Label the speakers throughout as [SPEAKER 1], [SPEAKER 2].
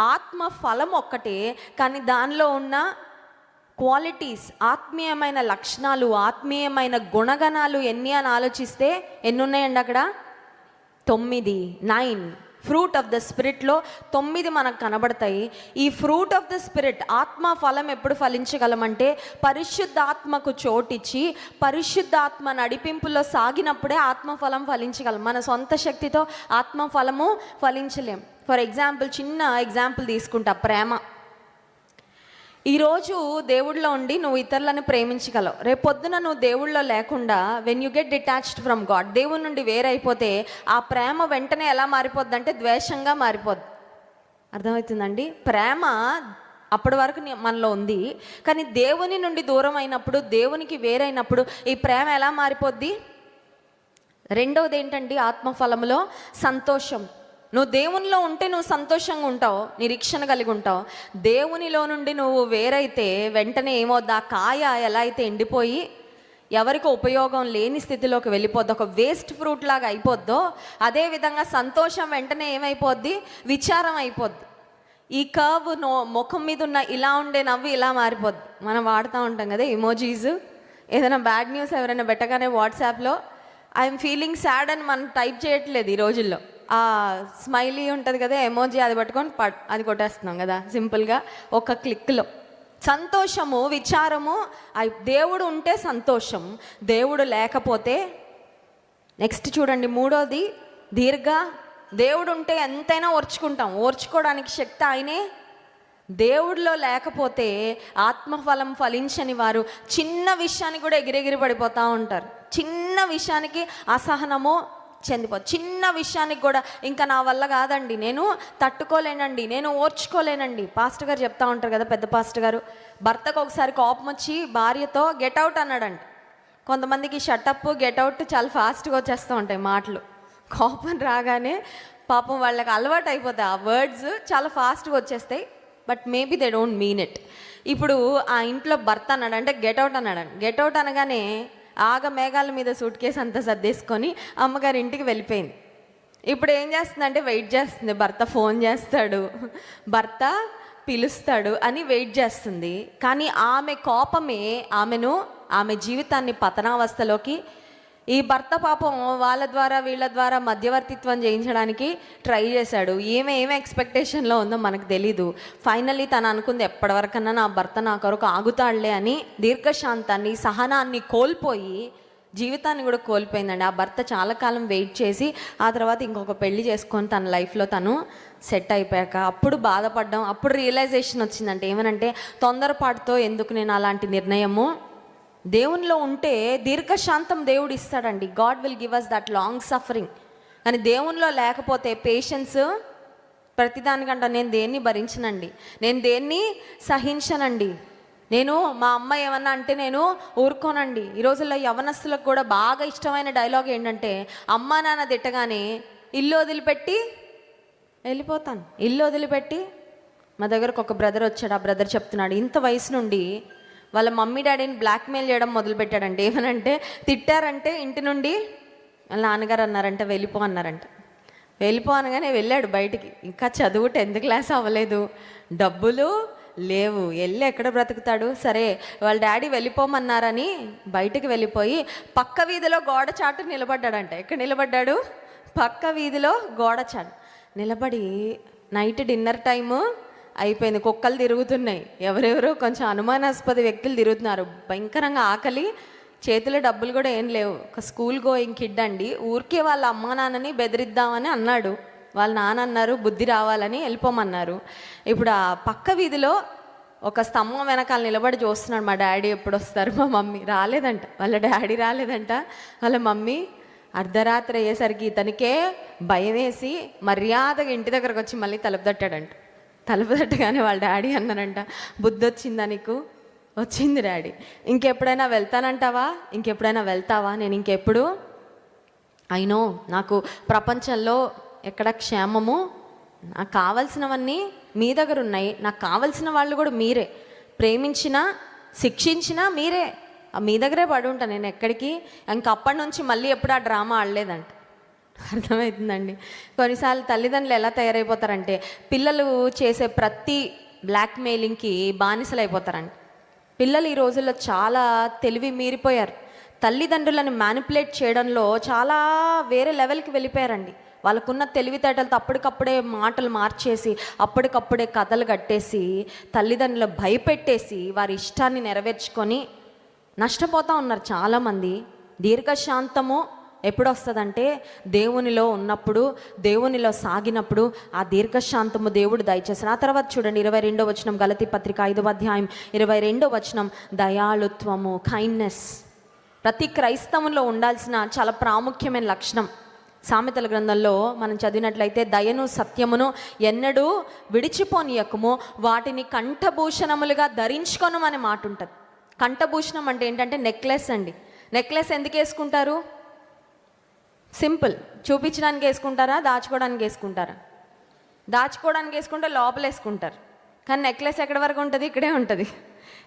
[SPEAKER 1] ఆత్మ ఫలం ఒక్కటే కానీ దానిలో ఉన్న క్వాలిటీస్ ఆత్మీయమైన లక్షణాలు ఆత్మీయమైన గుణగణాలు ఎన్ని అని ఆలోచిస్తే ఎన్ని ఉన్నాయండి అక్కడ? తొమ్మిది నైన్. ఫ్రూట్ ఆఫ్ ద స్పిరిట్లో తొమ్మిది మనకు కనబడతాయి. ఈ ఫ్రూట్ ఆఫ్ ద స్పిరిట్ ఆత్మ ఫలం ఎప్పుడు ఫలించగలమంటే పరిశుద్ధాత్మకు చోటిచ్చి పరిశుద్ధాత్మ నడిపింపులో సాగినప్పుడే ఆత్మ ఫలం ఫలించగలం. మన సొంత శక్తితో ఆత్మ ఫలము ఫలించలేం. ఫర్ ఎగ్జాంపుల్ చిన్న ఎగ్జాంపుల్ తీసుకుంటా ప్రేమ. ఈరోజు దేవుడిలో ఉండి నువ్వు ఇతరులను ప్రేమించగలవు. రేపు పొద్దున నువ్వు దేవుళ్ళో లేకుండా when you get detached from God దేవుడి నుండి వేరైపోతే ఆ ప్రేమ వెంటనే ఎలా మారిపోద్ది అంటే ద్వేషంగా మారిపోద్ది. అర్థమవుతుందండి? ప్రేమ అప్పటి వరకు మనలో ఉంది. కానీ దేవుని నుండి దూరం అయినప్పుడు దేవునికి వేరైనప్పుడు ఈ ప్రేమ ఎలా మారిపోద్ది? రెండవది ఏంటండి? ఆత్మఫలంలో సంతోషం. నువ్వు దేవునిలో ఉంటే నువ్వు సంతోషంగా ఉంటావు నిరీక్షణ కలిగి ఉంటావు. దేవునిలో నుండి నువ్వు వేరైతే వెంటనే ఏమవుద్ది? ఆ కాయ ఎలా అయితే ఎండిపోయి ఎవరికి ఉపయోగం లేని స్థితిలోకి వెళ్ళిపోద్ది? ఒక వేస్ట్ ఫ్రూట్ లాగా అయిపోద్దో అదేవిధంగా సంతోషం వెంటనే ఏమైపోద్ది? విచారం అయిపోద్ది. ఈ కర్వ్ నో ముఖం మీద ఉన్న ఇలా ఉండే నవ్వు ఇలా మారిపోద్ది. మనం వాడుతూ ఉంటాం కదా ఇమోజీస్ ఏదైనా బ్యాడ్ న్యూస్ ఎవరైనా పెట్టగానే వాట్సాప్లో ఐఎమ్ ఫీలింగ్ సాడ్ అని మనం టైప్ చేయట్లేదు ఈ రోజుల్లో. ఆ స్మైలీ ఉంటుంది కదా ఎమోజీ అది పట్టుకొని పట్ అది కొట్టేస్తున్నాం కదా సింపుల్గా ఒక క్లిక్లో. సంతోషము విచారము దేవుడు ఉంటే సంతోషం దేవుడు లేకపోతే నెక్స్ట్ చూడండి మూడోది దీర్ఘ దేవుడు ఉంటే ఎంతైనా ఓర్చుకుంటాం. ఓర్చుకోవడానికి శక్తి ఆయనే. దేవుడిలో లేకపోతే ఆత్మఫలం ఫలించని వారు చిన్న విషయానికి కూడా ఎగిరెగిరి పడిపోతూ ఉంటారు. చిన్న విషయానికి అసహనము చెందిపో చిన్న విషయానికి కూడా ఇంకా నా వల్ల కాదండి. నేను తట్టుకోలేనండి. నేను ఓర్చుకోలేనండి. పాస్టర్ గారు చెప్తా ఉంటారు కదా పెద్ద పాస్టర్ గారు. భర్తకు ఒకసారి కోపం వచ్చి భార్యతో గెట్ అవుట్ కొంతమందికి షటప్ గెట్ అవుట్ చాలా ఫాస్ట్గా వచ్చేస్తూ ఉంటాయి మాటలు. కోపం రాగానే పాపం వాళ్ళకి అలవాటు అయిపోతాయి ఆ వర్డ్స్ చాలా ఫాస్ట్గా వచ్చేస్తాయి. But maybe they don't mean it. ఇప్పుడు ఆ ఇంట్లో భర్త అన్నాడు అంటే గెట్ అవుట్ అన్నాడు గెట్ అవుట్ అనగానే ఆగ మేఘాల మీద సూట్ కేసు అంతా సర్దేసుకొని అమ్మగారి ఇంటికి వెళ్ళిపోయింది. ఇప్పుడు ఏం చేస్తుందంటే వెయిట్ చేస్తుంది. భర్త ఫోన్ చేస్తాడు. భర్త పిలుస్తాడు అని వెయిట్ చేస్తుంది. కానీ ఆమె కోపమే ఆమెను ఆమె జీవితాన్ని పతనావస్థలోకి ఈ భర్త పాపం వాళ్ళ ద్వారా వీళ్ళ ద్వారా మధ్యవర్తిత్వం చేయించడానికి ట్రై చేశాడు. ఏమే ఏమే ఎక్స్పెక్టేషన్లో ఉందో మనకు తెలీదు. ఫైనల్లీ తను అనుకుంది ఎప్పటివరకన్నా నా భర్త నా కొరకు ఆగుతాడులే అని దీర్ఘశాంతాన్ని సహనాన్ని కోల్పోయి జీవితాన్ని కూడా కోల్పోయిందండి. ఆ భర్త చాలా కాలం వెయిట్ చేసి ఆ తర్వాత ఇంకొక పెళ్ళి చేసుకొని తన లైఫ్లో తను సెట్ అయిపోయాక అప్పుడు బాధపడడం అప్పుడు రియలైజేషన్ వచ్చిందంటే ఏమనంటే తొందరపాటుతో ఎందుకు నేను అలాంటి నిర్ణయము దేవునిలో ఉంటే దీర్ఘశాంతం దేవుడు ఇస్తాడండి God will give us that long suffering కానీ దేవునిలో లేకపోతే పేషెన్స్ ప్రతిదానికంట నేను దేన్ని భరించనండి. నేను దేన్ని సహించనండి. నేను మా అమ్మ ఏమన్నా అంటే నేను ఊరుకోనండి. ఈ రోజుల్లో యవనస్తులకు కూడా బాగా ఇష్టమైన డైలాగ్ ఏంటంటే అమ్మ నాన్న తిట్టగానే ఇల్లు వదిలిపెట్టి వెళ్ళిపోతాను. ఇల్లు వదిలిపెట్టి మా దగ్గరకు ఒక బ్రదర్ వచ్చాడు. ఆ బ్రదర్ చెప్తున్నాడు ఇంత వయసు నుండి వాళ్ళ మమ్మీ డాడీని బ్లాక్మెయిల్ చేయడం మొదలుపెట్టాడంటే ఏమనంటే తిట్టారంటే ఇంటి నుండి వాళ్ళ నాన్నగారు అన్నారంట వెళ్ళిపో అన్నారంట. వెళ్ళిపో అనగానే వెళ్ళాడు బయటికి. ఇంకా చదువు టెన్త్ క్లాస్ అవ్వలేదు. డబ్బులు లేవు. వెళ్ళి ఎక్కడ బ్రతుకుతాడు? సరే వాళ్ళ డాడీ వెళ్ళిపోమన్నారని బయటికి వెళ్ళిపోయి పక్క వీధిలో గోడ చాటు నిలబడ్డాడంట. ఎక్కడ నిలబడ్డాడు? పక్క వీధిలో గోడ చాటు. నిలబడి నైట్ డిన్నర్ టైము అయిపోయింది. కుక్కలు తిరుగుతున్నాయి. ఎవరెవరో కొంచెం అనుమానాస్పద వ్యక్తులు తిరుగుతున్నారు. భయంకరంగా ఆకలి. చేతిలో డబ్బులు కూడా ఏం లేవు. ఒక స్కూల్ గోయింగ్ కిడ్ అండి. ఊరికే వాళ్ళ అమ్మ నాన్నని బెదిరిద్దామని అన్నాడు. వాళ్ళ నాన్న అన్నారు బుద్ధి రావాలని వెళ్ళిపోమన్నారు. ఇప్పుడు ఆ పక్క వీధిలో ఒక స్తంభం వెనకాల నిలబడి చూస్తున్నాడు మా డాడీ ఎప్పుడు వస్తారు మా మమ్మీ. రాలేదంట. వాళ్ళ డాడీ రాలేదంట. వాళ్ళ మమ్మీ అర్ధరాత్రి అయ్యేసరికి ఇతనికే భయం వేసి మర్యాదగా ఇంటి దగ్గరకు వచ్చి మళ్ళీ తలుపు తట్టాడంట. తలుపు తట్టగానే వాళ్ళ డాడీ అన్నారంట బుద్ధి వచ్చిందా నీకు? వచ్చింది డాడీ. ఇంకెప్పుడైనా వెళ్తానంటావా? ఇంకెప్పుడైనా వెళ్తావా? నేను ఇంకెప్పుడు? అయినో నాకు ప్రపంచంలో ఎక్కడ క్షేమము నాకు కావలసినవన్నీ మీ దగ్గర ఉన్నాయి నాకు కావలసిన వాళ్ళు కూడా మీరే. ప్రేమించినా శిక్షించినా మీరే. ఆ మీ దగ్గరే పడి ఉంటాను నేను ఎక్కడికి. ఇంకప్పటి నుంచి మళ్ళీ ఎప్పుడు ఆ డ్రామా ఆడలేదంట. అర్థమవుతుందండి కొన్నిసార్లు తల్లిదండ్రులు ఎలా తయారైపోతారంటే పిల్లలు చేసే ప్రతి బ్లాక్మెయిలింగ్కి బానిసలు అయిపోతారండి పిల్లలు ఈ రోజుల్లో చాలా తెలివి మీరిపోయారు. తల్లిదండ్రులను మ్యానిపులేట్ చేయడంలో చాలా వేరే లెవెల్కి వెళ్ళిపోయారండి. వాళ్ళకున్న తెలివితేటలతో అప్పటికప్పుడే మాటలు మార్చేసి అప్పటికప్పుడే కథలు కట్టేసి తల్లిదండ్రులు భయపెట్టేసి వారి ఇష్టాన్ని నెరవేర్చుకొని నష్టపోతూ ఉన్నారు చాలామంది. దీర్ఘశాంతము ఎప్పుడు వస్తుందంటే దేవునిలో ఉన్నప్పుడు దేవునిలో సాగినప్పుడు ఆ దీర్ఘశాంతము దేవుడు దయచేసిన ఆ తర్వాత చూడండి ఇరవై రెండో వచనం గలతి పత్రిక ఐదవ అధ్యాయం ఇరవై రెండో వచనం దయాళుత్వము కైండ్నెస్ ప్రతి క్రైస్తవంలో ఉండాల్సిన చాలా ప్రాముఖ్యమైన లక్షణం. సామెతల గ్రంథంలో మనం చదివినట్లయితే దయను సత్యమును ఎన్నడూ విడిచిపోనియకము వాటిని కంఠభూషణములుగా ధరించుకొను అనే మాట ఉంటుంది కంఠభూషణం అంటే ఏంటంటే నెక్లెస్ అండి. నెక్లెస్ ఎందుకు వేసుకుంటారు సింపుల్. చూపించడానికి వేసుకుంటారా? దాచుకోవడానికి వేసుకుంటారా? దాచుకోవడానికి వేసుకుంటే లోపల వేసుకుంటారు. కానీ నెక్లెస్ ఎక్కడి వరకు ఉంటుంది? ఇక్కడే ఉంటుంది.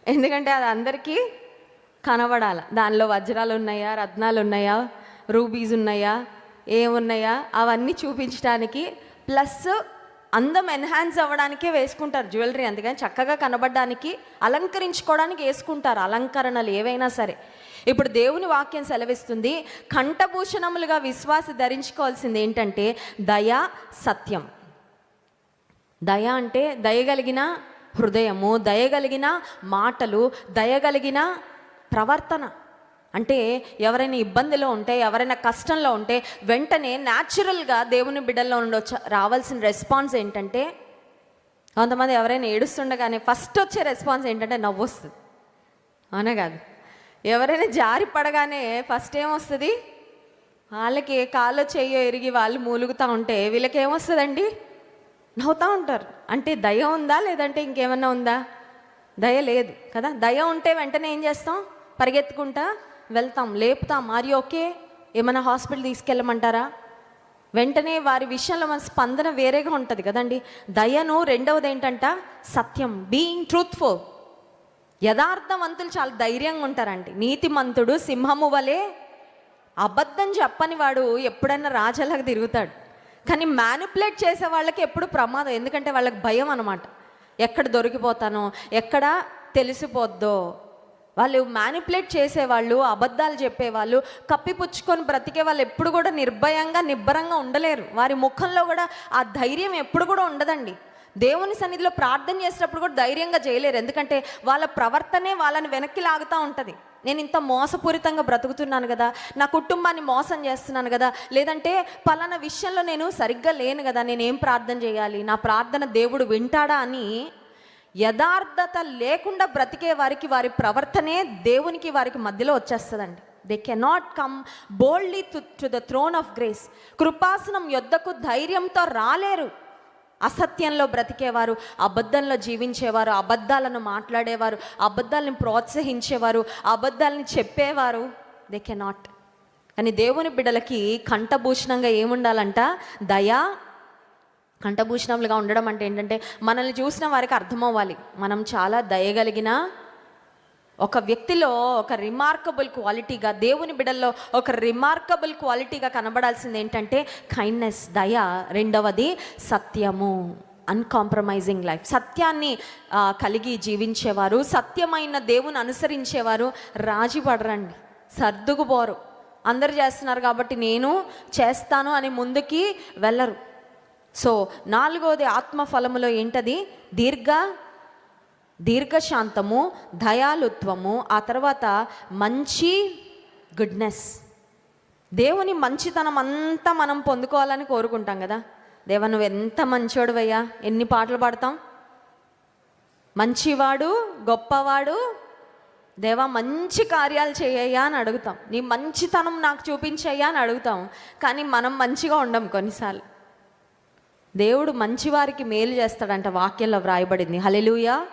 [SPEAKER 1] ఎందుకంటే అది అందరికీ కనబడాల. దానిలో వజ్రాలు ఉన్నాయా? రత్నాలు ఉన్నాయా? రూబీస్ ఉన్నాయా? ఏమున్నాయా? అవన్నీ చూపించడానికి ప్లస్ అందం ఎన్హాన్స్ అవ్వడానికే వేసుకుంటారు జ్యువెలరీ. అందుకని చక్కగా కనబడడానికి అలంకరించుకోవడానికి వేసుకుంటారు. అలంకరణలు ఏవైనా సరే. ఇప్పుడు దేవుని వాక్యం సెలవిస్తుంది కంఠభూషణములుగా విశ్వాస ధరించుకోవాల్సింది ఏంటంటే దయ సత్యం. దయ అంటే దయగలిగిన హృదయము దయగలిగిన మాటలు దయగలిగిన ప్రవర్తన. అంటే ఎవరైనా ఇబ్బందిలో ఉంటే ఎవరైనా కష్టంలో ఉంటే వెంటనే న్యాచురల్గా దేవుని బిడ్డల్లో ఉండొచ్చు రావాల్సిన రెస్పాన్స్ ఏంటంటే కొంతమంది ఎవరైనా ఏడుస్తుండగానే ఫస్ట్ వచ్చే రెస్పాన్స్ ఏంటంటే నవ్వు వస్తుంది అవునా కాదు? ఎవరైనా జారి పడగానే ఫస్ట్ ఏమొస్తుంది? వాళ్ళకి కాళ్ళు చెయ్యో ఎరిగి వాళ్ళు మూలుగుతూ ఉంటే వీళ్ళకి ఏమొస్తుందండి నవ్వుతూ ఉంటారు. అంటే దయ ఉందా? లేదంటే ఇంకేమన్నా ఉందా? దయ లేదు కదా? దయ ఉంటే వెంటనే ఏం చేస్తాం? పరిగెత్తుకుంటా వెళ్తాం లేపుతాం. మరి ఓకే ఏమైనా హాస్పిటల్ తీసుకెళ్ళమంటారా? వెంటనే వారి విషయంలో మన స్పందన వేరేగా ఉంటుంది కదండి. దయను రెండవది ఏంటంట సత్యం. Being truthful. యథార్థవంతులు చాలా ధైర్యంగా ఉంటారండి. నీతిమంతుడు సింహము వలె అబద్ధం చెప్పని వాడు ఎప్పుడైనా రాజాలకు తిరుగుతాడు. కానీ మ్యానిపులేట్ చేసే వాళ్ళకి ఎప్పుడు ప్రమాదం ఎందుకంటే వాళ్ళకి భయం అనమాట ఎక్కడ దొరికిపోతానో ఎక్కడ తెలిసిపోద్దో. వాళ్ళు మ్యానిపులేట్ చేసేవాళ్ళు అబద్ధాలు చెప్పేవాళ్ళు కప్పిపుచ్చుకొని బ్రతికే వాళ్ళు ఎప్పుడు కూడా నిర్భయంగా నిబ్బరంగా ఉండలేరు. వారి ముఖంలో కూడా ఆ ధైర్యం ఎప్పుడు కూడా ఉండదండి. దేవుని సన్నిధిలో ప్రార్థన చేసేటప్పుడు కూడా ధైర్యంగా చేయలేరు. ఎందుకంటే వాళ్ళ ప్రవర్తనే వాళ్ళని వెనక్కి లాగుతూ ఉంటుంది. నేను ఇంత మోసపూరితంగా బ్రతుకుతున్నాను కదా నా కుటుంబాన్ని మోసం చేస్తున్నాను కదా లేదంటే పలానా విషయంలో నేను సరిగ్గా లేను కదా నేనేం ప్రార్థన చేయాలి నా ప్రార్థన దేవుడు వింటాడా అని యథార్థత లేకుండా బ్రతికే వారికి వారి ప్రవర్తనే దేవునికి వారికి మధ్యలో వచ్చేస్తుందండి. They cannot come boldly to to the throne of grace కృపాసనం యొద్దకు ధైర్యంతో రాలేరు. అసత్యంలో బ్రతికేవారు అబద్ధంలో జీవించేవారు అబద్ధాలను మాట్లాడేవారు అబద్ధాలను ప్రోత్సహించేవారు అబద్ధాలను చెప్పేవారు. దే కెనాట్ కానీ దేవుని బిడ్డలకి కంఠభూషణంగా ఏముండాలంట? దయా. కంఠభూషణములుగా ఉండడం అంటే ఏంటంటే మనల్ని చూసిన వారికి అర్థమవ్వాలి. మనం చాలా దయగలిగిన ఒక వ్యక్తిలో ఒక రిమార్కబుల్ క్వాలిటీగా దేవుని బిడల్లో ఒక రిమార్కబుల్ క్వాలిటీగా కనబడాల్సింది ఏంటంటే కైండ్నెస్ దయ. రెండవది సత్యము. అన్కాంప్రమైజింగ్ లైఫ్ సత్యాన్ని కలిగి జీవించేవారు సత్యమైన దేవుని అనుసరించేవారు రాజీ పడరండి సర్దుకుపోరు. అందరు చేస్తున్నారు కాబట్టి నేను చేస్తాను అని ముందుకి వెళ్ళరు. సో నాలుగవది ఆత్మ ఫలములో ఏంటది? దీర్ఘ దీర్ఘశాంతము దయాలుత్వము ఆ తర్వాత మంచి గుడ్నెస్ దేవుని మంచితనం అంతా మనం పొందుకోవాలని కోరుకుంటాం కదా. దేవ నువ్వు ఎంత మంచోడువయ్యా? ఎన్ని పాటలు పాడతాం? మంచివాడు గొప్పవాడు దేవా మంచి కార్యాలు చేయయ్యా అని అడుగుతాం. నీ మంచితనం నాకు చూపించయ్యా అని అడుగుతాం. కానీ మనం మంచిగా ఉండం కొన్నిసార్లు. దేవుడు మంచివారికి మేలు చేస్తాడంట వాక్యంలో వ్రాయబడింది. హలెలుయా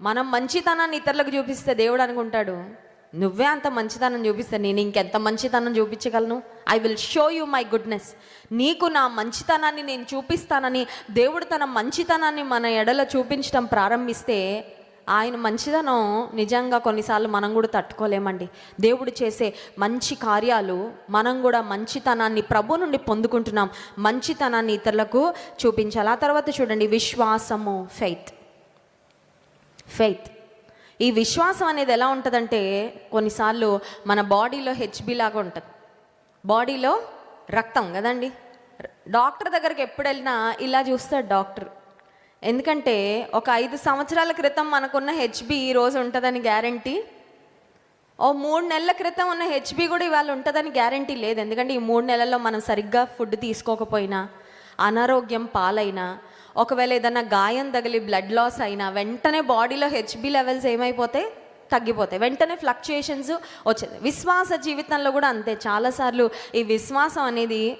[SPEAKER 1] మనం మంచితనాన్ని ఇతరులకు చూపిస్తే దేవుడు అనుకుంటాడు నువ్వే అంత మంచితనం చూపిస్తే నేను ఇంకెంత మంచితనం చూపించగలను? I will show you my goodness నీకు నా మంచితనాన్ని నేను చూపిస్తానని దేవుడు తన మంచితనాన్ని మన ఎడలో చూపించడం ప్రారంభిస్తే ఆయన మంచిదనం నిజంగా కొన్నిసార్లు మనం కూడా తట్టుకోలేమండి. దేవుడు చేసే మంచి కార్యాలు మనం కూడా మంచితనాన్ని ప్రభు నుండి పొందుకుంటున్నాం. మంచితనాన్ని ఇతరులకు చూపించాలి. ఆ తర్వాత చూడండి విశ్వాసము ఫెయిత్ ఫెయిత్ ఈ విశ్వాసం అనేది ఎలా ఉంటుందంటే కొన్నిసార్లు మన బాడీలో హెచ్బి లాగా ఉంటుంది. బాడీలో రక్తం కదండి. డాక్టర్ దగ్గరికి ఎప్పుడు వెళ్ళినా ఇలా చూస్తాడు డాక్టర్. ఎందుకంటే ఒక ఐదు సంవత్సరాల క్రితం మనకున్న హెచ్బి ఈరోజు రోజు ఉంటుందని గ్యారంటీ. ఓ మూడు నెలల క్రితం ఉన్న హెచ్బి కూడా ఇవాళ ఉంటుందని గ్యారంటీ లేదు. ఎందుకంటే ఈ మూడు నెలల్లో మనం సరిగ్గా ఫుడ్ తీసుకోకపోయినా అనారోగ్యం పాలైనా ఒకవేళ ఏదైనా గాయం తగిలి బ్లడ్ లాస్ అయినా వెంటనే బాడీలో హెచ్బి లెవెల్స్ ఏమైపోతాయి తగ్గిపోతాయి. వెంటనే ఫ్లక్చుయేషన్స్ వచ్చేది. విశ్వాస జీవితంలో కూడా అంతే. చాలాసార్లు ఈ విశ్వాసం అనేది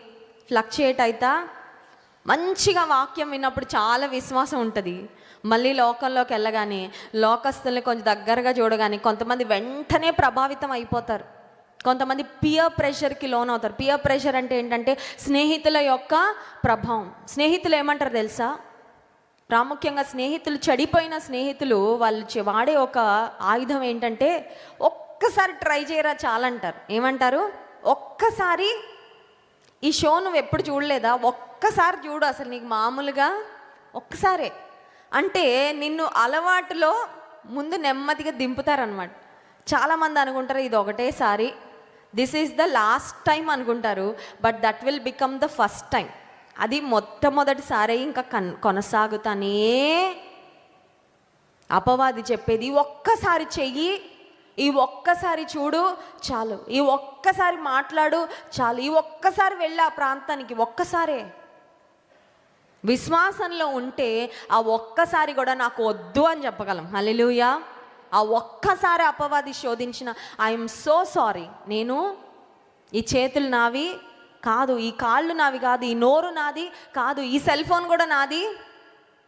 [SPEAKER 1] ఫ్లక్చుయేట్ అవుతా మంచిగా వాక్యం విన్నప్పుడు చాలా విశ్వాసం ఉంటుంది. మళ్ళీ లోకంలోకి వెళ్ళగానే లోకస్తుల్ని కొంచెం దగ్గరగా చూడగానే కొంతమంది వెంటనే ప్రభావితం అయిపోతారు. కొంతమంది పియర్ ప్రెషర్కి లోన్ అవుతారు. పియర్ ప్రెషర్ అంటే ఏంటంటే స్నేహితుల యొక్క ప్రభావం. స్నేహితులు ఏమంటారు తెలుసా? ప్రాముఖ్యంగా స్నేహితులు చెడిపోయిన స్నేహితులు వాళ్ళు వాడే ఒక ఆయుధం ఏంటంటే ఒక్కసారి ట్రై చేయరా చాలంటారు. ఏమంటారు? ఒక్కసారి ఈ షో నువ్వు ఎప్పుడు చూడలేదా? ఒక్కసారి చూడు అసలు నీకు మామూలుగా ఒక్కసారే. అంటే నిన్ను అలవాటులో ముందు నెమ్మదిగా దింపుతారనమాట చాలామంది అనుకుంటారు ఇది ఒకటేసారి. This is the last time అనుకుంటారు but that will become the first time అది మొట్టమొదటిసారి ఇంకా కన్ కొనసాగుతానే అపవాది చెప్పేది ఒక్కసారి చెయ్యి ఈ ఒక్కసారి చూడు చాలు. ఈ ఒక్కసారి మాట్లాడు చాలు. ఈ ఒక్కసారి వెళ్ళి ఆ ప్రాంతానికి ఒక్కసారే. విశ్వాసంలో ఉంటే ఆ ఒక్కసారి కూడా నాకు వద్దు అని చెప్పగలం. హల్లెలూయా ఆ ఒక్కసారి అపవాది శోధించిన ఐఎమ్ సో సారీ నేను ఈ చేతులు నావి కాదు ఈ కాళ్ళు నావి కాదు ఈ నోరు నాది కాదు ఈ సెల్ ఫోన్ కూడా నాది.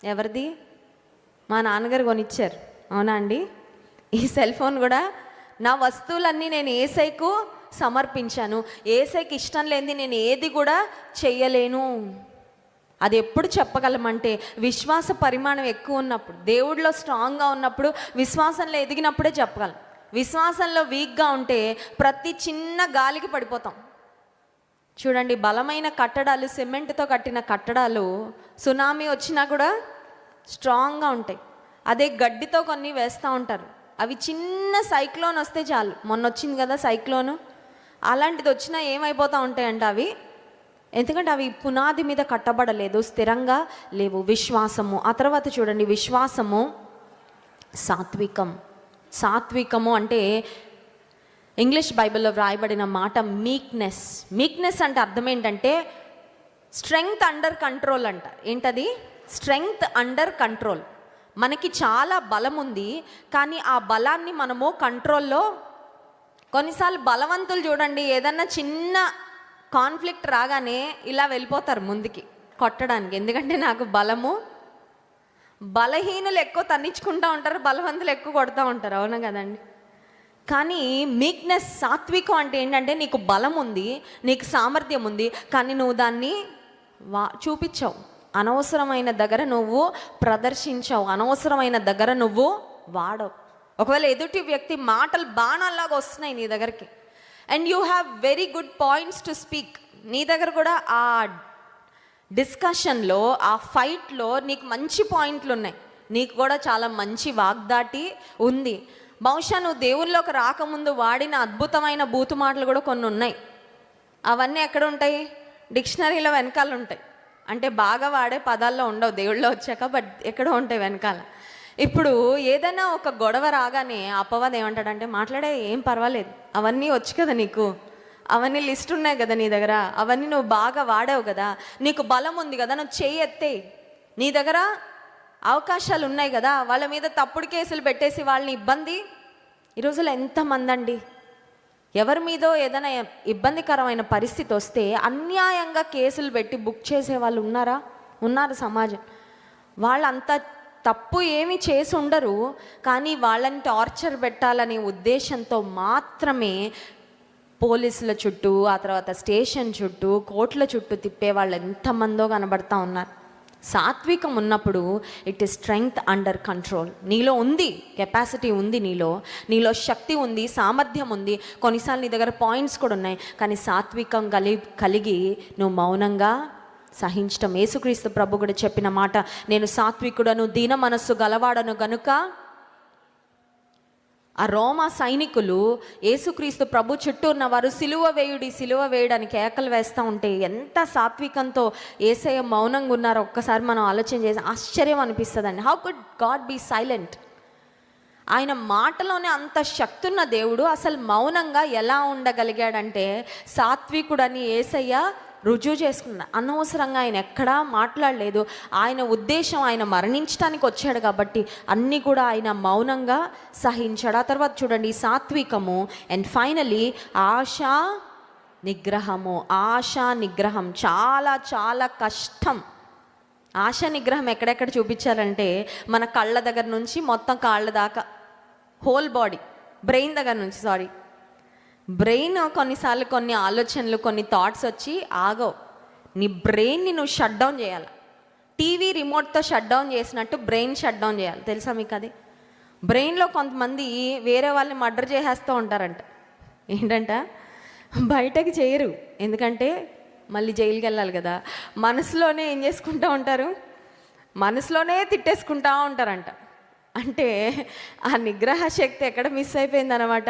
[SPEAKER 1] ఎవరిది? మా నాన్నగారు కొనిచ్చారు. అవునా అండి? ఈ సెల్ ఫోన్ కూడా నా వస్తువులన్నీ నేను ఏసైకు సమర్పించాను. ఏసైకి ఇష్టం లేనిది నేను ఏది కూడా చెయ్యలేను. అది ఎప్పుడు చెప్పగలమంటే విశ్వాస పరిమాణం ఎక్కువ ఉన్నప్పుడు దేవుడిలో స్ట్రాంగ్గా ఉన్నప్పుడు విశ్వాసంలో ఎదిగినప్పుడే చెప్పగలం. విశ్వాసంలో వీక్గా ఉంటే ప్రతి చిన్న గాలికి పడిపోతాం. చూడండి బలమైన కట్టడాలు సిమెంట్తో కట్టిన కట్టడాలు సునామీ వచ్చినా కూడా స్ట్రాంగ్గా ఉంటాయి. అదే గడ్డితో కొన్ని వేస్తూ ఉంటారు. అవి చిన్న సైక్లోన్ వస్తే చాలు. మొన్న వచ్చింది కదా సైక్లోను? అలాంటిది వచ్చినా ఏమైపోతూ ఉంటాయంట అవి? ఎందుకంటే అవి పునాది మీద కట్టబడలేదు స్థిరంగా లేవు. విశ్వాసము. ఆ తర్వాత చూడండి విశ్వాసము సాత్వికం. సాత్వికము అంటే ఇంగ్లీష్ బైబిల్లో వ్రాయబడిన మాట మీక్నెస్ మీక్నెస్ అంటే అర్థం ఏంటంటే స్ట్రెంగ్త్ అండర్ కంట్రోల్ అంట. ఏంటది? స్ట్రెంగ్త్ అండర్ కంట్రోల్ మనకి చాలా బలం ఉంది కానీ ఆ బలాన్ని మనము కంట్రోల్లో కొన్నిసార్లు బలవంతులు చూడండి ఏదన్నా చిన్న కాన్ఫ్లిక్ట్ రాగానే ఇలా వెళ్ళిపోతారు ముందుకి కొట్టడానికి. ఎందుకంటే నాకు బలము బలహీనులు ఎక్కువ తన్నించుకుంటూ ఉంటారు బలవంతులు ఎక్కువ కొడుతూ ఉంటారు అవునా కదండి? కానీ మీక్నెస్ సాత్వికం అంటే ఏంటంటే నీకు బలం ఉంది నీకు సామర్థ్యం ఉంది కానీ నువ్వు దాన్ని వా చూపించావు. అనవసరమైన దగ్గర నువ్వు ప్రదర్శించావు అనవసరమైన దగ్గర నువ్వు వాడవు. ఒకవేళ ఎదుటి వ్యక్తి మాటలు బాణాల్లాగా వస్తున్నాయి నీ దగ్గరికి and you have very good points to speak నీ దగ్గర కూడా ఆ డిస్కషన్లో ఆ ఫైట్లో నీకు మంచి పాయింట్లు ఉన్నాయి. నీకు కూడా చాలా మంచి వాగ్దాటి ఉంది. బహుశా నువ్వు దేవుల్లోకి రాకముందు వాడిన అద్భుతమైన బూతు మాటలు కూడా కొన్ని ఉన్నాయి. అవన్నీ ఎక్కడ ఉంటాయి? డిక్షనరీలో వెనకాల ఉంటాయి. అంటే బాగా వాడే పదాల్లో ఉండవు. దేవుళ్ళో వచ్చాక బట్ ఎక్కడో ఉంటాయి వెనకాల. ఇప్పుడు ఏదైనా ఒక గొడవ రాగానే అపవాదం ఏమంటాడంటే మాట్లాడే ఏం పర్వాలేదు. అవన్నీ వచ్చు కదా నీకు. అవన్నీ లిస్ట్ ఉన్నాయి కదా నీ దగ్గర. అవన్నీ నువ్వు బాగా వాడావు కదా. నీకు బలం ఉంది కదా. నువ్వు చేయి ఎత్తే. నీ దగ్గర అవకాశాలు ఉన్నాయి కదా. వాళ్ళ మీద తప్పుడు కేసులు పెట్టేసి వాళ్ళని ఇబ్బంది. ఈ రోజుల్లో ఎంతమంది అండి ఎవరి మీదో ఏదైనా ఇబ్బందికరమైన పరిస్థితి వస్తే అన్యాయంగా కేసులు పెట్టి బుక్ చేసే వాళ్ళు ఉన్నారా? ఉన్నారు సమాజం. వాళ్ళంతా తప్పు ఏమి చేసి ఉండరు కానీ వాళ్ళని టార్చర్ పెట్టాలనే ఉద్దేశంతో మాత్రమే పోలీసుల చుట్టూ ఆ తర్వాత స్టేషన్ చుట్టూ కోర్టుల చుట్టూ తిప్పే వాళ్ళు ఎంతమందో కనబడతా ఉన్నారు. సాత్వికం ఉన్నప్పుడు it is strength under control నీలో ఉంది కెపాసిటీ ఉంది నీలో. నీలో శక్తి ఉంది సామర్థ్యం ఉంది. కొన్నిసార్లు నీ దగ్గర పాయింట్స్ కూడా ఉన్నాయి కానీ సాత్వికం కలి కలిగి నువ్వు మౌనంగా సహించటం. యేసుక్రీస్తు ప్రభు కూడా చెప్పిన మాట నేను సాత్వికుడను దీన మనస్సు గలవాడను గనుక. ఆ రోమా సైనికులు యేసుక్రీస్తు ప్రభు చుట్టూ ఉన్న వారు సిలువ వేయుడి సిలువ వేయడానికి కేకలు వేస్తూ ఉంటే ఎంత సాత్వికంతో ఏసయ్య మౌనంగా ఉన్నారో ఒక్కసారి మనం ఆలోచన చేసి ఆశ్చర్యం అనిపిస్తుందండి. How could God be silent ఆయన మాటలోనే అంత శక్తి ఉన్న దేవుడు అసలు మౌనంగా ఎలా ఉండగలిగాడంటే సాత్వికుడని ఏసయ్య రుజువు చేసుకున్నాడు. అనవసరంగా ఆయన ఎక్కడా మాట్లాడలేదు. ఆయన ఉద్దేశం ఆయన మరణించడానికి వచ్చాడు కాబట్టి అన్నీ కూడా ఆయన మౌనంగా సహించాడు. ఆ తర్వాత చూడండి సాత్వికము అండ్ ఫైనలీ ఆశ నిగ్రహము. ఆశ నిగ్రహం. చాలా చాలా కష్టం. ఆశ నిగ్రహం ఎక్కడెక్కడ చూపించారంటే మన కళ్ళ దగ్గర నుంచి మొత్తం కాళ్ళ దాకా హోల్ బాడీ బ్రెయిన్ దగ్గర నుంచి సారీ బ్రెయిన్ కొన్నిసార్లు కొన్ని ఆలోచనలు కొన్ని థాట్స్ వచ్చి ఆగవు. నీ బ్రెయిన్ని నువ్వు షట్ డౌన్ చేయాలి. టీవీ రిమోట్తో షట్ డౌన్ చేసినట్టు బ్రెయిన్ షట్ డౌన్ చేయాలి. తెలుసా మీకు అది? బ్రెయిన్లో కొంతమంది వేరే వాళ్ళని మర్డర్ చేసేస్తూ ఉంటారంట. ఏంటంట? బయటకి చేయరు. ఎందుకంటే మళ్ళీ జైలుకి వెళ్ళాలి కదా. మనసులోనే ఏం చేసుకుంటూ ఉంటారు? మనసులోనే తిట్టేసుకుంటా ఉంటారంట. అంటే ఆ నిగ్రహ శక్తి ఎక్కడ మిస్ అయిపోయిందనమాట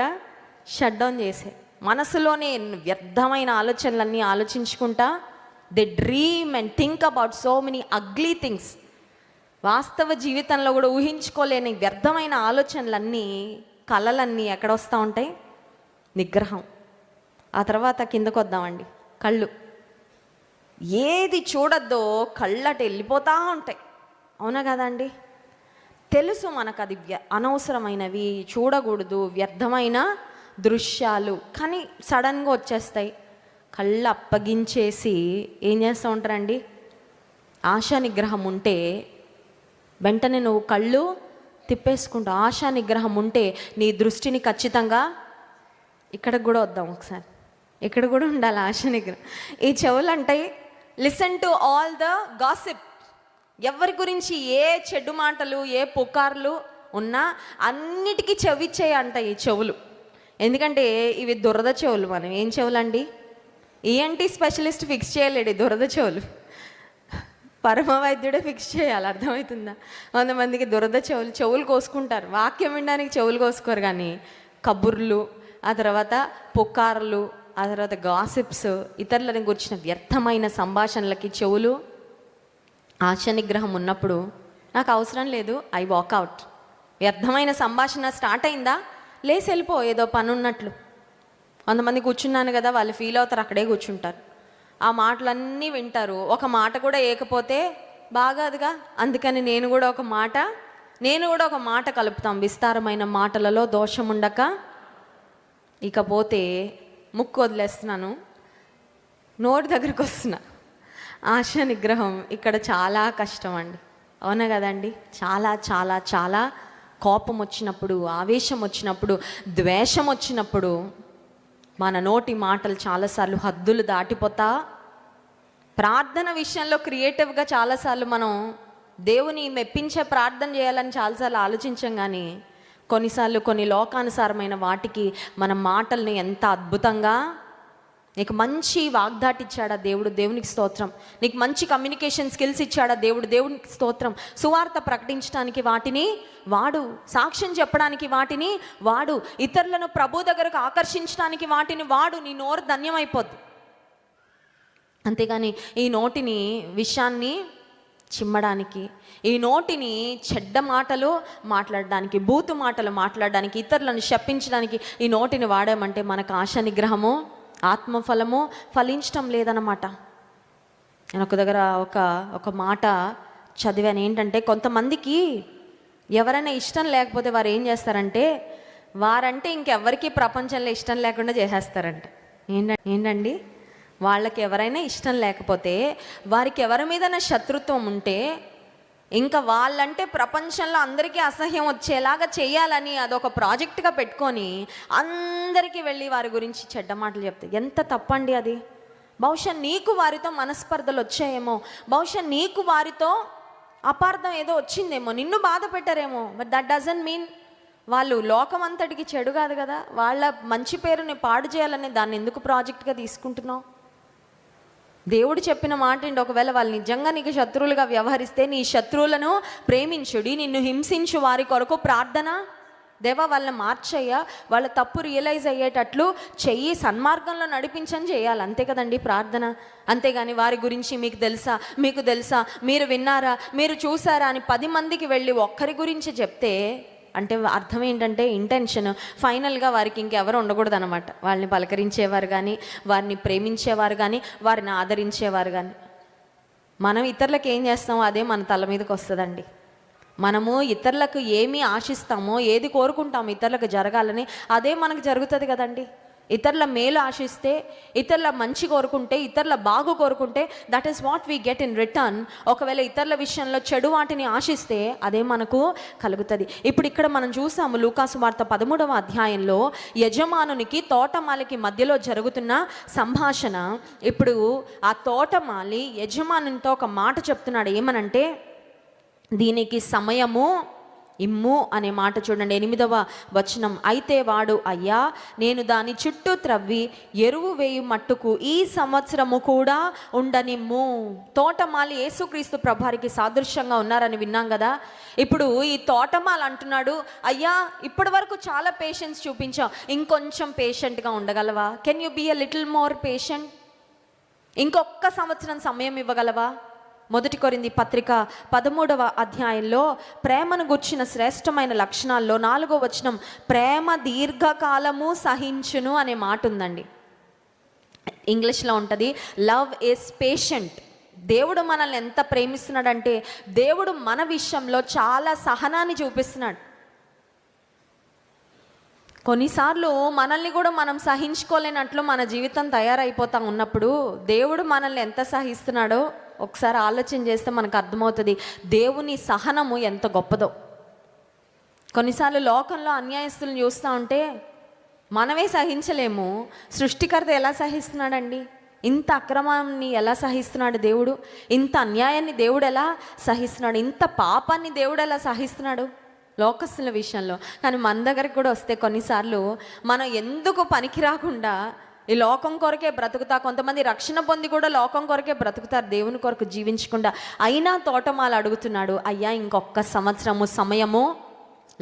[SPEAKER 1] షట్ డౌన్ చేసే. మనసులోనే వ్యర్థమైన ఆలోచనలన్నీ ఆలోచించుకుంటా they dream and think about so many ugly things వాస్తవ జీవితంలో కూడా ఊహించుకోలేని వ్యర్థమైన ఆలోచనలన్నీ కళలన్నీ ఎక్కడ వస్తూ ఉంటాయి? నిగ్రహం. ఆ తర్వాత కిందకు వద్దామండి. కళ్ళు. ఏది చూడొద్దో కళ్ళట వెళ్ళిపోతూ ఉంటాయి. అవునా కదండి తెలుసు మనకు అది వ్య అనవసరమైనవి చూడకూడదు వ్యర్థమైన దృశ్యాలు. కానీ సడన్గా వచ్చేస్తాయి. కళ్ళు అప్పగించేసి ఏం చేస్తూ ఉంటారండి? ఆశా నిగ్రహం ఉంటే వెంటనే నువ్వు కళ్ళు తిప్పేసుకుంటావు ఆశా నిగ్రహం ఉంటే నీ దృష్టిని ఖచ్చితంగా ఇక్కడికి కూడా వద్దాం ఒకసారి. ఇక్కడ కూడా ఉండాలి ఆశ నిగ్రహం. ఈ చెవులు అంటాయి listen to all the gossip. ఎవరి గురించి ఏ చెడ్డు మాటలు ఏ పుకార్లు ఉన్నా అన్నిటికీ చెవిచ్చేయి అంట ఈ చెవులు. ఎందుకంటే ఇవి దురద చెవులు మనం ఏం చెవులండి? ఈఎన్టీ స్పెషలిస్ట్ ఫిక్స్ చేయలేడు దురద చెవులు. పరమ వైద్యుడే ఫిక్స్ చేయాలి అర్థమవుతుందా? కొంతమందికి దురద చెవులు చెవులు కోసుకుంటారు. వాక్యం వినడానికి చెవులు కోసుకోరు కానీ కబుర్లు ఆ తర్వాత పుకార్లు ఆ తర్వాత గాసిప్స్ ఇతరులను గురించిన వ్యర్థమైన సంభాషణలకి చెవులు. ఆశ నిగ్రహం ఉన్నప్పుడు నాకు అవసరం లేదు ఐ వాకౌట్ వ్యర్థమైన సంభాషణ స్టార్ట్ అయిందా? లేసి వెళ్ళిపో ఏదో పని ఉన్నట్లు కొంతమంది కూర్చున్నాను కదా వాళ్ళు ఫీల్ అవుతారు అక్కడే కూర్చుంటారు. ఆ మాటలన్నీ వింటారు. ఒక మాట కూడా ఏకపోతే బాగాదుగా? అందుకని నేను కూడా ఒక మాట నేను కూడా ఒక మాట కలుపుతాం. విస్తారమైన మాటలలో దోషం ఉండక. ఇకపోతే ముక్కు వదిలేస్తున్నాను. నోటి దగ్గరికి వస్తున్నా. ఆశ నిగ్రహం ఇక్కడ చాలా కష్టం అండి. అవునా కదండి? చాలా చాలా చాలా కోపం వచ్చినప్పుడు ఆవేశం వచ్చినప్పుడు ద్వేషం వచ్చినప్పుడు మన నోటి మాటలు చాలాసార్లు హద్దులు దాటిపోతా. ప్రార్థన విషయంలో క్రియేటివ్గా చాలాసార్లు మనం దేవుని మెప్పించే ప్రార్థన చేయాలని చాలాసార్లు ఆలోచించాం కానీ కొన్నిసార్లు కొన్ని లోకానుసారమైన వాటికి మన మాటల్ని ఎంత అద్భుతంగా నీకు మంచి వాగ్దాటి ఇచ్చాడా దేవుడు? దేవునికి స్తోత్రం. నీకు మంచి కమ్యూనికేషన్ స్కిల్స్ ఇచ్చాడా దేవుడు? దేవునికి స్తోత్రం. సువార్త ప్రకటించడానికి వాటిని వాడు సాక్ష్యం చెప్పడానికి వాటిని వాడు ఇతరులను ప్రభు దగ్గరకు ఆకర్షించడానికి వాటిని వాడు నీ నోరు ధన్యమైపోద్ది. అంతేగాని ఈ నోటిని విషయాన్ని చిమ్మడానికి ఈ నోటిని చెడ్డ మాటలు మాట్లాడడానికి బూతు మాటలు మాట్లాడడానికి ఇతరులను శప్పించడానికి ఈ నోటిని వాడామంటే మనకు ఆశా నిగ్రహము ఆత్మఫలము ఫలించటం లేదన్నమాట. నేను ఒక దగ్గర ఒక ఒక మాట చదివాను. ఏంటంటే కొంతమందికి ఎవరైనా ఇష్టం లేకపోతే వారు ఏం చేస్తారంటే వారంటే ఇంకెవ్వరికీ ప్రపంచంలో ఇష్టం లేకుండా చేసేస్తారంట. ఏంట ఏంటండి? వాళ్ళకి ఎవరైనా ఇష్టం లేకపోతే వారికి ఎవరి మీదైనా శత్రుత్వం ఉంటే ఇంకా వాళ్ళంటే ప్రపంచంలో అందరికీ అసహ్యం వచ్చేలాగా చేయాలని అదొక ప్రాజెక్ట్గా పెట్టుకొని అందరికీ వెళ్ళి వారి గురించి చెడ్డ మాటలు చెప్తే. ఎంత తప్పండి అది? బహుశా నీకు వారితో మనస్పర్ధలు వచ్చాయేమో. బహుశా నీకు వారితో అపార్థం ఏదో వచ్చిందేమో. నిన్ను బాధ పెట్టారేమో. బట్ దట్ డజన్ మీన్ వాళ్ళు లోకం అంతటికి చెడు కాదు కదా? వాళ్ళ మంచి పేరుని పాడు చేయాలని దాన్ని ఎందుకు ప్రాజెక్ట్గా తీసుకుంటున్నావు? దేవుడు చెప్పిన మాట ఏంటి ఒకవేళ వాళ్ళు నిజంగా నీకు శత్రువులుగా వ్యవహరిస్తే నీ శత్రువులను ప్రేమించుడి నిన్ను హింసించు వారి కొరకు ప్రార్థన. దేవా వాళ్ళని మార్చయ్యా వాళ్ళ తప్పు రియలైజ్ అయ్యేటట్లు చెయ్యి సన్మార్గంలో నడిపించని చేయాలి. అంతే కదండి ప్రార్థన. అంతేగాని వారి గురించి మీకు తెలుసా? మీకు తెలుసా? మీరు విన్నారా? మీరు చూసారా అని పది మందికి వెళ్ళి ఒక్కరి గురించి చెప్తే అంటే అర్థం ఏంటంటే ఇంటెన్షన్ ఫైనల్గా వారికి ఇంకెవరు ఉండకూడదు అనమాట వాళ్ళని పలకరించేవారు కానీ వారిని ప్రేమించేవారు కానీ వారిని ఆదరించేవారు కానీ మనం ఇతరులకు ఏం చేస్తామో అదే మన తల మీదకి వస్తుందండి. మనము ఇతరులకు ఏమి ఆశిస్తామో ఏది కోరుకుంటామో ఇతరులకు జరగాలని అదే మనకు జరుగుతుంది కదండి. ఇతరుల మేలు ఆశిస్తే ఇతరుల మంచి కోరుకుంటే ఇతరుల బాగు కోరుకుంటే that is what we get in return ఒకవేళ ఇతరుల విషయంలో చెడు వాటిని ఆశిస్తే అదే మనకు కలుగుతుంది. ఇప్పుడు ఇక్కడ మనం చూసాము లూకాసు వార్త పదమూడవ అధ్యాయంలో యజమానునికి తోటమాలికి మధ్యలో జరుగుతున్న సంభాషణ. ఇప్పుడు ఆ తోటమాలి యజమానునితో ఒక మాట చెప్తున్నాడు. ఏమనంటే దీనికి సమయము ఇమ్ము అనే మాట చూడండి. ఎనిమిదవ వచనం. అయితే వాడు అయ్యా నేను దాని చుట్టూ త్రవ్వి ఎరువు వేయు మట్టుకు ఈ సంవత్సరము కూడా ఉండనిమ్ము. తోటమాలి యేసుక్రీస్తు ప్రభారికి సాదృశ్యంగా ఉన్నారని విన్నాం కదా. ఇప్పుడు ఈ తోటమాల అంటున్నాడు అయ్యా ఇప్పటి వరకు చాలా పేషెన్స్ చూపించాం ఇంకొంచెం పేషెంట్గా ఉండగలవా? Can you be a little more patient ఇంకొక సంవత్సరం సమయం ఇవ్వగలవా? మొదటి కొరింది పత్రిక పదమూడవ అధ్యాయంలో ప్రేమను గుర్చిన శ్రేష్టమైన లక్షణాల్లో నాలుగో వచనం ప్రేమ దీర్ఘకాలము సహించును అనే మాట ఉందండి ఇంగ్లీష్లో ఉంటుంది లవ్ ఇస్ పేషెంట్. దేవుడు మనల్ని ఎంత ప్రేమిస్తున్నాడంటే దేవుడు మన విషయంలో చాలా సహనాన్ని చూపిస్తున్నాడు. కొన్నిసార్లు మనల్ని కూడా మనం సహించుకోలేనట్లు మన జీవితం తయారైపోతా ఉన్నప్పుడు దేవుడు మనల్ని ఎంత సహిస్తున్నాడో ఒకసారి ఆలోచన చేస్తే మనకు అర్థమవుతుంది దేవుని సహనము ఎంత గొప్పదో. కొన్నిసార్లు లోకంలో అన్యాయస్తులను చూస్తూ ఉంటే మనమే సహించలేము. సృష్టికర్త ఎలా సహిస్తున్నాడండి? ఇంత అక్రమాన్ని ఎలా సహిస్తున్నాడు దేవుడు? ఇంత అన్యాయాన్ని దేవుడు ఎలా సహిస్తున్నాడు? ఇంత పాపాన్ని దేవుడు ఎలా సహిస్తున్నాడు? లోకస్తుల విషయంలో. కానీ మన దగ్గరికి కూడా వస్తే కొన్నిసార్లు మనం ఎందుకు పనికి రాకుండా ఈ లోకం కొరకే బ్రతుకుతా కొంతమంది రక్షణ పొంది కూడా లోకం కొరకే బ్రతుకుతారు దేవుని కొరకు జీవించకుండా. అయినా తోటమాల అడుగుతున్నాడు అయ్యా ఇంకొక సంవత్సరము సమయము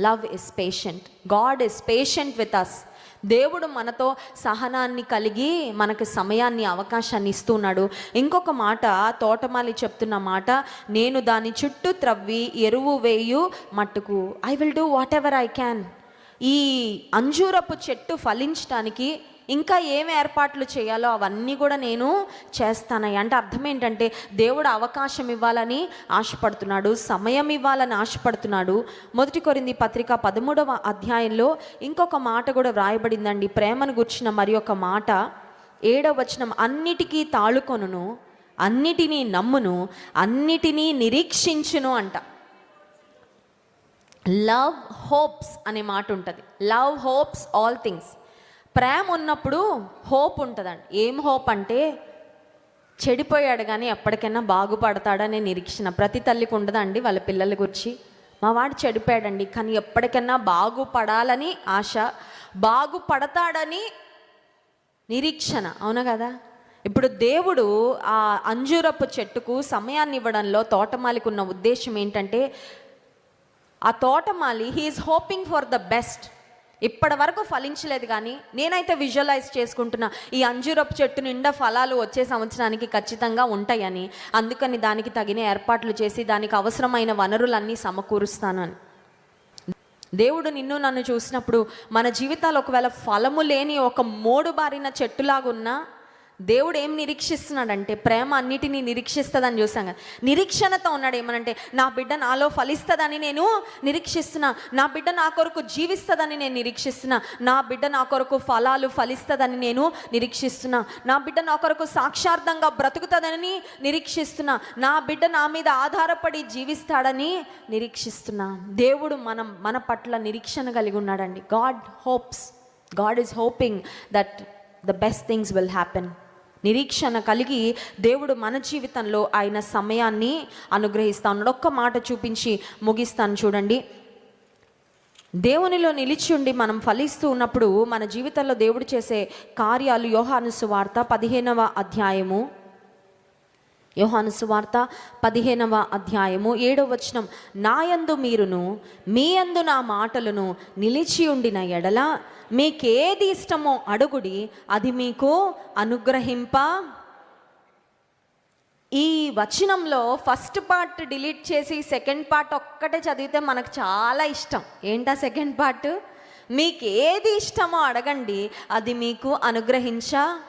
[SPEAKER 1] love is patient God is patient with us దేవుడు మనతో సహనాన్ని కలిగి మనకు సమయాన్ని అవకాశాన్ని ఇస్తున్నాడు. ఇంకొక మాట తోటమాలి చెప్తున్న మాట నేను దాని చుట్టూ త్రవ్వి ఎరువు వేయు మట్టుకు. I will do whatever I can ఈ అంజూరపు చెట్టు ఫలించడానికి ఇంకా ఏం ఏర్పాట్లు చేయాలో అవన్నీ కూడా నేను చేస్తానయ్య. అంటే అర్థం ఏంటంటే దేవుడు అవకాశం ఇవ్వాలని ఆశపడుతున్నాడు సమయం ఇవ్వాలని ఆశపడుతున్నాడు. మొదటి కొరింది పత్రిక పదమూడవ అధ్యాయంలో ఇంకొక మాట కూడా వ్రాయబడిందండి. ప్రేమను గుర్చిన మరి ఒక మాట ఏడవ వచనం అన్నిటికీ తాళుకొనును అన్నిటినీ నమ్మును అన్నిటినీ నిరీక్షించును అంట. లవ్ హోప్స్ అనే మాట ఉంటుంది. Love hopes all things. ప్రేమ ఉన్నప్పుడు హోప్ ఉంటుందండి. ఏం హోప్ అంటే చెడిపోయాడు కానీ ఎప్పటికైనా బాగుపడతాడనే నిరీక్షణ. ప్రతి తల్లికి ఉండదండి వాళ్ళ పిల్లల గురించి. మా వాడు చెడిపోయాడండి కానీ ఎప్పటికైనా బాగుపడాలని ఆశ బాగుపడతాడని నిరీక్షణ. అవునా కదా? ఇప్పుడు దేవుడు ఆ అంజూరపు చెట్టుకు సమయాన్ని ఇవ్వడంలో తోటమాలికి ఉన్న ఉద్దేశం ఏంటంటే ఆ తోటమాలి he is hoping for the best ఇప్పటి వరకు ఫలించలేదు కానీ నేనైతే విజువలైజ్ చేసుకుంటున్నా ఈ అంజూరపు చెట్టు నిండా ఫలాలు వచ్చే సంవత్సరానికి ఖచ్చితంగా ఉంటాయని. అందుకని దానికి తగిన ఏర్పాట్లు చేసి దానికి అవసరమైన వనరులన్నీ సమకూరుస్తానని దేవుడు నిన్ను నన్ను చూసినప్పుడు మన జీవితాలు ఒకవేళ ఫలము లేని ఒక మోడు బారిన చెట్టులాగున్నా దేవుడు ఏం నిరీక్షిస్తున్నాడంటే ప్రేమ అన్నిటినీ నిరీక్షిస్తుందని చూసాం కదా. నిరీక్షణతో ఉన్నాడు ఏమనంటే నా బిడ్డ నాలో ఫలిస్తుందని నేను నిరీక్షిస్తున్నా. నా బిడ్డ నా కొరకు జీవిస్తుందని నేను నిరీక్షిస్తున్నా. నా బిడ్డ నా కొరకు ఫలాలు ఫలిస్తుందని నేను నిరీక్షిస్తున్నా. నా బిడ్డ నా కొరకు సాక్షార్థంగా బ్రతుకుతుందని నిరీక్షిస్తున్నా. నా బిడ్డ నా మీద ఆధారపడి జీవిస్తాడని నిరీక్షిస్తున్నా. దేవుడు మనం మన పట్ల నిరీక్షణ కలిగి ఉన్నాడండి. God hopes God is hoping that the best things will happen. నిరీక్షణ కలిగి దేవుడు మన జీవితంలో ఆయన సమయాన్ని అనుగ్రహిస్తా ఉన్నాడు. ఒక్క మాట చూపించి ముగిస్తాను చూడండి. దేవునిలో నిలిచి ఉండి మనం ఫలిస్తూ ఉన్నప్పుడు మన జీవితంలో దేవుడు చేసే కార్యాలు యోహాను సువార్త పదిహేనవ అధ్యాయము. యోహాను సువార్త పదిహేనవ అధ్యాయము ఏడవ వచనం నాయందు మీరును మీ అందు నా మాటలను నిలిచి ఉండిన ఎడల మీకేది ఇష్టమో అడుగుడి అది మీకు అనుగ్రహింప. ఈ వచనంలో ఫస్ట్ పార్ట్ డిలీట్ చేసి సెకండ్ పార్ట్ ఒక్కటే చదివితే మనకు చాలా ఇష్టం. ఏంటా సెకండ్ పార్ట్? మీకు ఏది ఇష్టమో అడగండి అది మీకు అనుగ్రహించా.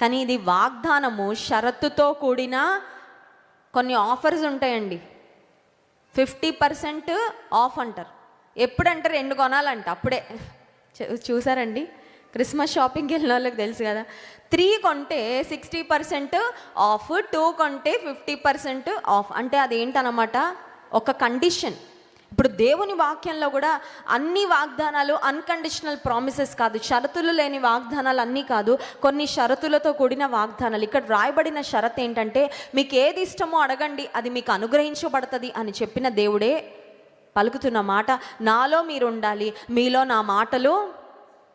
[SPEAKER 1] కానీ ఇది వాగ్దానము షరతుతో కూడిన కొన్ని ఆఫర్స్ ఉంటాయండి. ఫిఫ్టీ పర్సెంట్ ఆఫ్ అంటారు. ఎప్పుడంటే రెండు కొనాలంట. అప్పుడే. చూ- చూసారండి? క్రిస్మస్ షాపింగ్కి వెళ్ళిన వాళ్ళకి తెలుసు కదా. త్రీ కొంటే సిక్స్టీ పర్సెంట్ ఆఫ్ టూ కొంటే ఫిఫ్టీ పర్సెంట్ ఆఫ్. అంటే అదేంటనమాట? ఒక కండిషన్. ఇప్పుడు దేవుని వాక్యంలో కూడా అన్ని వాగ్దానాలు అన్కండిషనల్ ప్రామిసెస్ కాదు షరతులు లేని వాగ్దానాలు అన్నీ కాదు కొన్ని షరతులతో కూడిన వాగ్దానాలు. ఇక్కడ రాయబడిన షరత్ ఏంటంటే మీకు ఏది ఇష్టమో అడగండి అది మీకు అనుగ్రహించబడుతుంది అని చెప్పిన దేవుడే పలుకుతున్న మాట. నాలో మీరు ఉండాలి మీలో నా మాటలు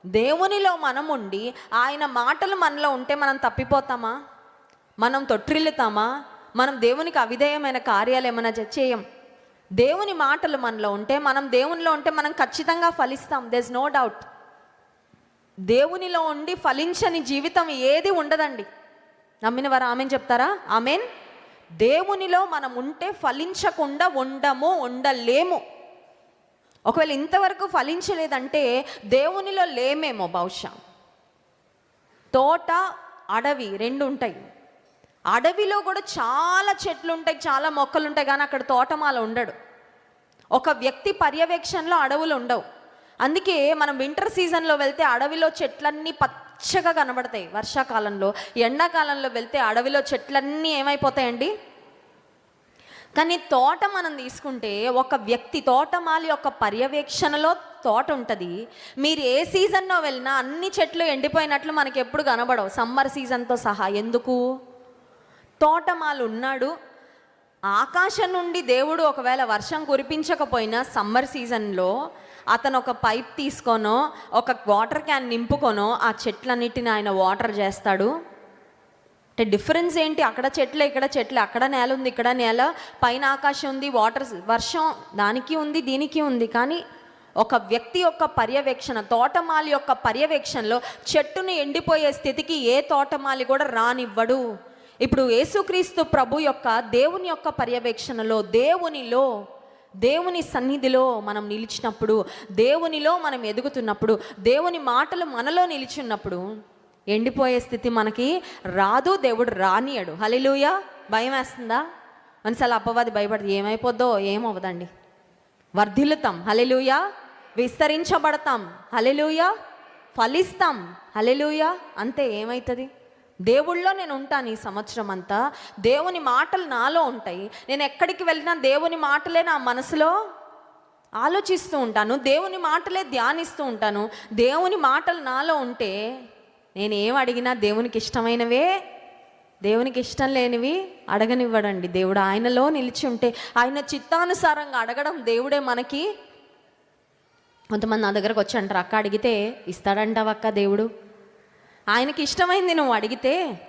[SPEAKER 1] దేవునిలో మనం ఉండి ఆయన మాటలు మనలో ఉంటే మనం తప్పిపోతామా? మనం తొట్టిల్లుతామా? మనం దేవునికి అవిధేయమైన కార్యాలు ఏమైనా చేయం? దేవుని మాటలు మనలో ఉంటే మనం దేవునిలో ఉంటే మనం ఖచ్చితంగా ఫలిస్తాం. దెస్ నో డౌట్ దేవునిలో ఉండి ఫలించని జీవితం ఏది ఉండదండి. నమ్మిన వారు ఆమెన్ చెప్తారా? ఆమెన్. దేవునిలో మనం ఉంటే ఫలించకుండా ఉండము ఉండలేము. ఒకవేళ ఇంతవరకు ఫలించలేదంటే దేవునిలో లేమేమో బహుశా. తోట అడవి రెండు ఉంటాయి. అడవిలో కూడా చాలా చెట్లు ఉంటాయి చాలా మొక్కలు ఉంటాయి కానీ అక్కడ తోటమాల ఉండడు. ఒక వ్యక్తి పర్యవేక్షణలో అడవులు ఉండవు. అందుకే మనం వింటర్ సీజన్లో వెళ్తే అడవిలో చెట్లన్నీ పచ్చగా కనబడతాయి. వర్షాకాలంలో ఎండాకాలంలో వెళ్తే అడవిలో చెట్లన్నీ ఏమైపోతాయండి? కానీ తోట మనం తీసుకుంటే ఒక వ్యక్తి తోటమాలి యొక్క పర్యవేక్షణలో తోట ఉంటుంది. మీరు ఏ సీజన్లో వెళ్ళినా అన్ని చెట్లు ఎండిపోయినట్లు మనకి ఎప్పుడు కనబడవు. సమ్మర్ సీజన్తో సహా. ఎందుకు? తోటమాలు ఉన్నాడు ఆకాశం నుండి దేవుడు ఒకవేళ వర్షం కురిపించకపోయినా సమ్మర్ సీజన్లో అతను ఒక పైప్ తీసుకోనో ఒక వాటర్ క్యాన్ నింపుకొనో ఆ చెట్లన్నిటిని ఆయన వాటర్ చేస్తాడు. అంటే డిఫరెన్స్ ఏంటి? అక్కడ చెట్లు ఇక్కడ చెట్లు అక్కడ నేల ఉంది ఇక్కడ నేల పైన ఆకాశం ఉంది వాటర్ వర్షం దానికి ఉంది దీనికి ఉంది. కానీ ఒక వ్యక్తి యొక్క పర్యవేక్షణ తోటమాలి యొక్క పర్యవేక్షణలో చెట్టును ఎండిపోయే స్థితికి ఏ తోటమాలి కూడా రానివ్వడు. ఇప్పుడు యేసుక్రీస్తు ప్రభు యొక్క దేవుని యొక్క పర్యవేక్షణలో దేవునిలో దేవుని సన్నిధిలో మనం నిలిచినప్పుడు దేవునిలో మనం ఎదుగుతున్నప్పుడు దేవుని మాటలు మనలో నిలిచున్నప్పుడు ఎండిపోయే స్థితి మనకి రాదు దేవుడు రానియడు. హలిలుయ భయం వేస్తుందా? మనసాల అప్పవాది భయపడదు ఏమైపోద్దో ఏమవ్వదండి? వర్ధిల్లుతాం. హలిలుయ విస్తరించబడతాం. హలిలుయ ఫలిస్తాం. హలిలుయ అంతే ఏమవుతుంది దేవుళ్ళో నేను ఉంటాను ఈ సంవత్సరం అంతా దేవుని మాటలు నాలో ఉంటాయి. నేను ఎక్కడికి వెళ్ళినా దేవుని మాటలే నా మనసులో ఆలోచిస్తూ ఉంటాను. దేవుని మాటలే ధ్యానిస్తూ ఉంటాను. దేవుని మాటలు నాలో ఉంటే నేను ఏం అడిగినా దేవునికి ఇష్టమైనవే దేవునికి ఇష్టం లేనివి అడగనివ్వడండి. దేవుడు ఆయనలో నిలిచి ఉంటే ఆయన చిత్తానుసారంగా అడగడం దేవుడే మనకి. కొంతమంది నా దగ్గరకు వచ్చి అంటారు అక్క అడిగితే ఇస్తాడంటావక్క దేవుడు? ఆయనకి ఇష్టమైంది నువ్వు అడిగితే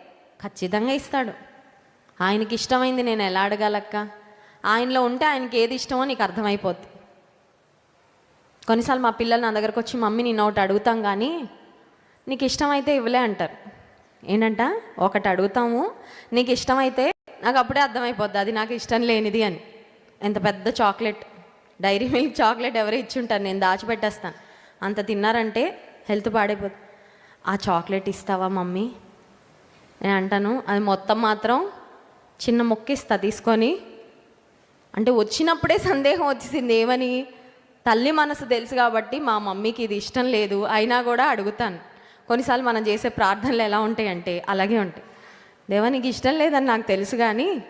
[SPEAKER 1] ఖచ్చితంగా ఇస్తాడు. ఆయనకి ఇష్టమైంది నేను ఎలా అడగాలక్క? ఆయనలో ఉంటే ఆయనకి ఏది ఇష్టమో నీకు అర్థమైపోద్ది. కొన్నిసార్లు మా పిల్లలు నా దగ్గరకు వచ్చి మమ్మీ నేను ఒకటి అడుగుతాం కానీ నీకు ఇష్టమైతే ఇవ్వలే అంటారు. ఏంటంట? ఒకటి అడుగుతాము నీకు ఇష్టమైతే నాకు అప్పుడే అర్థమైపోద్ది అది నాకు ఇష్టం లేనిది అని. ఎంత పెద్ద చాక్లెట్. డైరీ మిల్క్ చాక్లెట్ ఎవరు ఇచ్చుంటారు నేను దాచిపెట్టేస్తాను. అంత తిన్నారంటే హెల్త్ పాడైపోతుంది ఆ చాక్లెట్ ఇస్తావా మమ్మీ? నేను అంటాను అది మొత్తం మాత్రం చిన్న మొక్క ఇస్తా తీసుకొని. అంటే వచ్చినప్పుడే సందేహం వచ్చేసింది ఏమని? తల్లి మనసు తెలుసు కాబట్టి మా మమ్మీకి ఇది ఇష్టం లేదు. అయినా కూడా అడుగుతాను. కొన్నిసార్లు మనం చేసే ప్రార్థనలు ఎలా ఉంటాయంటే అలాగే ఉంటాయి. దేవా నీకు ఇష్టం లేదని నాకు తెలుసు కానీ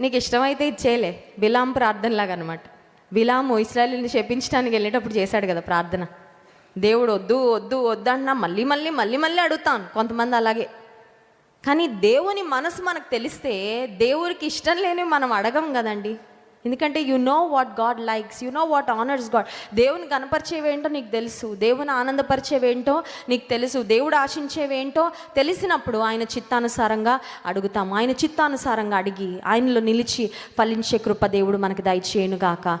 [SPEAKER 1] నీకు ఇష్టమైతే ఇచ్చేయలే. బిలాం ప్రార్థనలాగా అనమాట బిలాము ఇస్రాయల్ని శపించడానికి వెళ్ళేటప్పుడు చేశాడు కదా ప్రార్థన. దేవుడు వద్దు వద్దు వద్దన్నా మళ్ళీ మళ్ళీ మళ్ళీ మళ్ళీ అడుగుతాను. కొంతమంది అలాగే. కానీ దేవుని మనసు మనకు తెలిస్తే దేవుడికి ఇష్టం లేని మనం అడగం కదండి. ఎందుకంటే you know what God likes you know what honours God దేవుని కనపరిచేవేంటో నీకు తెలుసు దేవుని ఆనందపరిచేవేంటో నీకు తెలుసు దేవుడు ఆశించేవేంటో తెలిసినప్పుడు ఆయన చిత్తానుసారంగా అడుగుతాం ఆయన చిత్తానుసారంగా అడిగి ఆయనలో నిలిచి ఫలించే కృప దేవుడు మనకు దయచేయనుగాక.